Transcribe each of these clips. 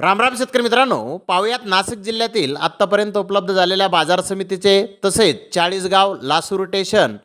रामराम शेतकरी मित्रांनो पाहुयात नाशिक जिल्ह्यातील आत्तापर्यंत उपलब्ध झालेल्या बाजार समितीचे तसेच चाळीसगाव लासूर स्टेशन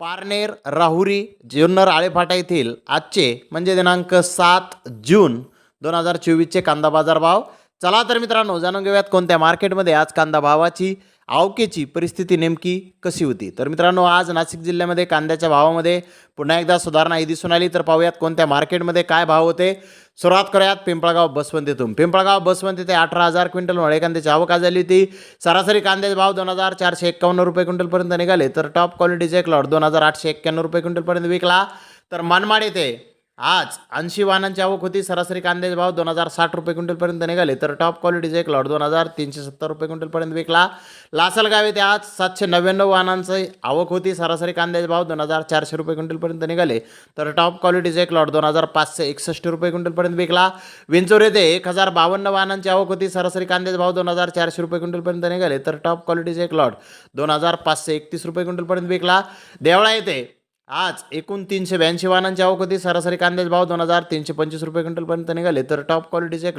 पारनेर राहुरी जुन्नर आळेफाटा येथील आजचे म्हणजे दिनांक सात जून दोन हजार चोवीसचे कांदा बाजार भाव. चला तर मित्रांनो जाणून घेऊयात कोणत्या मार्केटमध्ये आज कांदा भावाची आवकेची परिस्थिती नेमकी कशी होती? तर मित्रांनो आज नाशिक जिल्ह्यामध्ये कांद्याच्या भावामध्ये पुन्हा एकदा सुधारणा ही दिसून आली. तर पाहूयात कोणत्या मार्केटमध्ये काय भाव होते? सुरुवात करूयात पिंपळगाव बसवंतीतून. पिंपळगाव बसवंती ते अठरा हजार क्विंटल मळे कांद्याची आवक आज झाली होती. सरासरी कांद्याचे भाव दोन हजार चारशे एक्कावन्न रुपये क्विंटलपर्यंत निघाले. तर टॉप क्वालिटीचे एक लॉट दोन हजार आठशे एक्क्याण्णव रुपये क्विंटलपर्यंत विकला. तर मनमाड येथे आज ऐंशी वाहनांची आवक होती. सरासरी कांद्याचे भाव दोन हजार साठ रुपये क्विंटलपर्यंत निघाले. तर टॉप क्वालिटीचे एक लॉट दोन हजार तीनशे सत्तर रुपये क्विंटलपर्यंत विकला. लासलगाव येथे आज सातशे नव्याण्णव वाहनांची आवक होती. सरासरी कांद्याचे भाव दोन हजार चारशे रुपये क्विंटलपर्यंत निघाले. तर टॉप क्वालिटीचे एक लॉट दोन हजार पाचशे एकसष्ट रुपये क्विंटलपर्यंत विकला. विंचोर येथे एक हजार बावन्न वाहनांची आवक होती. सरासरी कांद्याचे भाव दोन हजार चारशे रुपये क्विंटलपर्यंत निघाले. तर टॉप क्वालिटीचे एक लॉट दोन हजार पाचशे एकतीस रुपये क्विंटलपर्यंत विकला. देवळा येथे आज एकूण तीनशे ब्याऐंशी वाहनांच्या आवक सरासरी कांद्याचे भाव दोन हजार तीनशे पंचवीस रुपये क्विंटलपर्यंत निघाले. तर टॉप क्वालिटीचे एक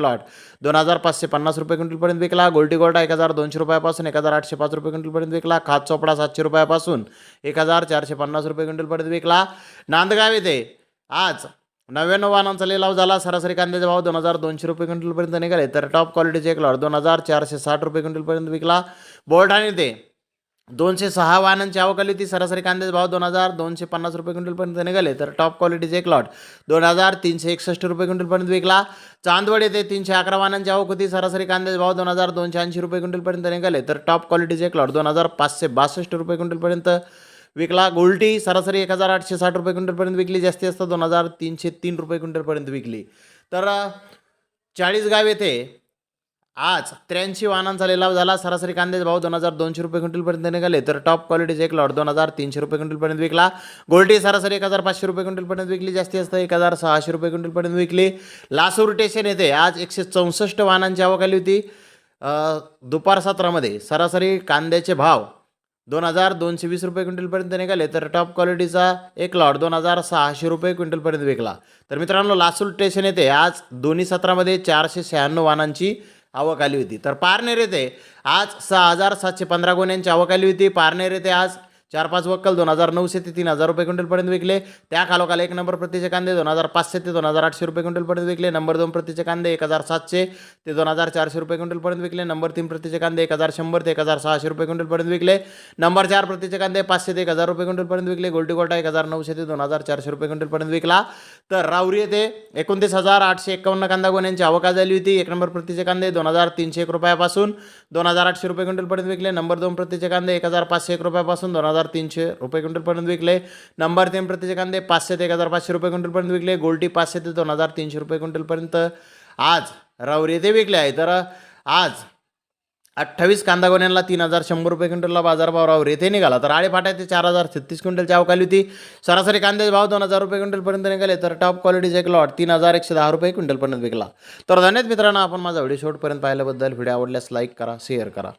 दोन हजार पाचशे पन्नास रुपये क्विंटलपर्यंत विकला. गोल्टी गोल्टा एक हजार दोनशे रुपयापासून एक हजार आठशे पाच रुपये क्विंटलपर्यंत विकला. खात चोपडा सातशे रुपयापासून एक हजार चारशे पन्नास रुपये क्विंटलपर्यंत विकला. नांदगाव येथे आज नव्याण्णव वाहनांचा लिलाव झाला. सरासरी कांद्याचा भाव दोन हजार दोनशे रुपये क्विंटलपर्यंत निघाले. तर टॉप क्वालिटीचे एक दोन हजार चारशे साठ रुपये क्विंटलपर्यंत विकला. बोर्डाने येथे दोनशे सहा वाहनांची आवक आली होती. सरासरी कांद्याचे भाव दोन हजार दोनशे पन्नास रुपये क्विंटलपर्यंत निघाले. तर टॉप क्वालिटीचे एक लॉट. दोन हजार तीनशे एकसष्ट रुपये क्विंटलपर्यंत विकला. चांदवड येथे तीनशे अकरा वाहनांची आवक होती. सरासरी कांद्याचे भाव दोन हजार दोनशे ऐंशी रुपये क्विंटलपर्यंत निघाले. तर टॉप क्वालिटीचे एक लॉट दोन हजार पाचशे बासष्ट रुपये क्विंटलपर्यंत विकला. गोल्टी सरासरी एक हजार आठशे साठ रुपये क्विंटलपर्यंत विकली. जास्ती जास्त दोन हजार तीनशे तीन रुपये क्विंटलपर्यंत विकली. तर चाळीसगाव येथे आज त्र्याऐंशी वाहनांचा लिलाव झाला. सरासरी कांद्याचे भाव दोन हजार दोनशे रुपये क्विंटलपर्यंत निघाले. तर टॉप क्वालिटीचे एक लॉट दोन हजार तीनशे रुपये क्विंटलपर्यंत विकला. गोल्टी सरासरी एक हजार पाचशे रुपये क्विंटलपर्यंत विकली. जास्तीत जास्त एक हजार सहाशे रुपये क्विंटलपर्यंत विकली. लासूर स्टेशन येथे आज एकशे चौसष्ट वाहनांची आवक आली होती. दुपार सत्रामध्ये सरासरी कांद्याचे भाव दोन हजार दोनशे वीस रुपये क्विंटलपर्यंत निघाले. तर टॉप क्वालिटीचा एक लॉट दोन हजार सहाशे रुपये क्विंटलपर्यंत विकला. तर मित्रांनो लासूर स्टेशन येथे आज दोन्ही सत्रामध्ये चारशे शहाण्णव वाहनांची आवक आली होती. तर पारनेर येथे आज सहा हजार सातशे पंधरा गुन्ह्यांची आवक आली होती. पारनेर येथे आज चार पाच वक्कल दोन हजार नऊशे ते तीन हजार रुपये क्विंटलपर्यंत विकले. त्या खालोखाल एक नंबर प्रतीचे कांदे दोन हजार पाचशे ते दोन हजार आठशे रुपये क्विंटलपर्यंत विकले. नंबर दोन प्रतीचे कांदे एक हजार सातशे ते दोन हजार चारशे रुपये क्विंटलपर्यंत विकले. नंबर तीन प्रतीचे कांदे एक हजार शंभर ते एक हजार सहाशे रुपये क्विंटलपर्यंत विकले. नंबर चार प्रतीचे कांदे पाचशे ते एक हजार रुपये क्विंटलपर्यंत विकले. गोल्टी एक हजार नऊशे ते दोन हजार चारशे रुपये क्विंटलपर्यंत विकला. तर राऊरी येथे एकोणतीस हजार आठशे एकावन्न कांदा गोण्यांची आवका झाली होती. एक नंबर प्रतीचे कांदे दोन हजार तीनशे एक रुपयापासून दोन हजार आठशे रुपये क्विंटलपर्यंत विकले. नंबर दोन प्रतीचे कांदे एक हजार पाचशे एक रुपयापासून दोन हजार तीनशे रुपये क्विंटलपर्यंत विकले. नंबर तीन प्रतीचे कांदे पाचशे ते एक हजार पाचशे रुपये क्विंटलपर्यंत विकले. गोल्टी पाचशे ते दोन हजार तीनशे रुपये क्विंटलपर्यंत आज रवरी ते विकले आहे. तर आज अठ्ठावीस कांदा गोण्यांना तीन हजार शंभर रुपये क्विंटलला बाजारभाव रावर येथे निघाला. तर आळेफाटा ते चार हजार छत्तीस क्विंटलची अवकाली होती. सरासरी कांद्याचे भाव दोन हजार रुपये क्विंटलपर्यंत निघाले. तर टॉप क्वालिटीचे एक लॉट तीन हजार एकशे दहा रुपये क्विंटलपर्यंत विकला. तर धन्यवाद मित्रांनो. आपण माझा व्हिडिओ शेवटपर्यंत पाहिल्याबद्दल व्हिडिओ आवडल्यास लाईक करा शेअर करा.